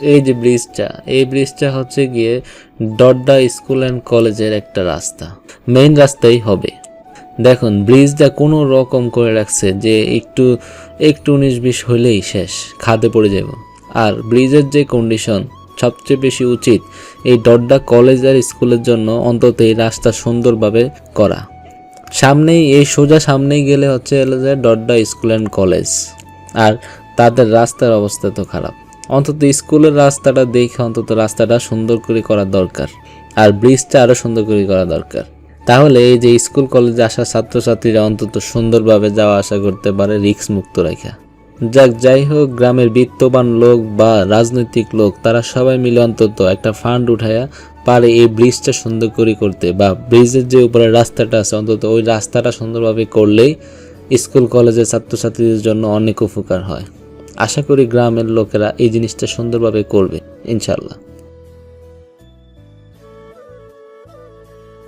এই যে ব্রিজটা, এই ব্রিজটা হচ্ছে গিয়ে ডড্ডা স্কুল অ্যান্ড কলেজের একটা রাস্তা। মেইন রাস্তাই হবে। দেখুন, ব্রিজটা কোনো রকম করে রাখছে যে একটু একটু উনিশ বিশ হলেই শেষ, খাদে পড়ে যাব। আর ব্রিজের যে কন্ডিশন সবচেয়ে বেশি উচিত, এই ডড্ডা কলেজ আর স্কুলের জন্য অন্তত এই রাস্তা সুন্দরভাবে করা। সামনেই, এই সোজা সামনেই গেলে হচ্ছে হলো যে ডড্ডা স্কুল অ্যান্ড কলেজ। আর তাদের রাস্তার অবস্থা তো খারাপ। অন্তত স্কুলের রাস্তাটা দেখে অন্তত রাস্তাটা সুন্দর করে করা দরকার। আর ব্রিজটা আরও সুন্দর করে করা দরকার। তাহলে এই যে স্কুল কলেজে আসা ছাত্রছাত্রীরা অন্তত সুন্দরভাবে যাওয়া আসা করতে পারে রিস্ক মুক্ত রেখা। যাক, যাই হোক, গ্রামের বিত্তবান লোক বা রাজনৈতিক লোক, তারা সবাই মিলে অন্তত একটা ফান্ড উঠায়া পারে এই ব্রিজটা সুন্দর করে করতে বা ব্রিজের যে উপরে রাস্তাটা আছে, অন্তত ওই রাস্তাটা সুন্দরভাবে করলেই স্কুল কলেজের ছাত্রছাত্রীদের জন্য অনেক উপকার হয়। আশা করি গ্রামের লোকেরা এই জিনিসটা সুন্দরভাবে করবে ইনশাল্লাহ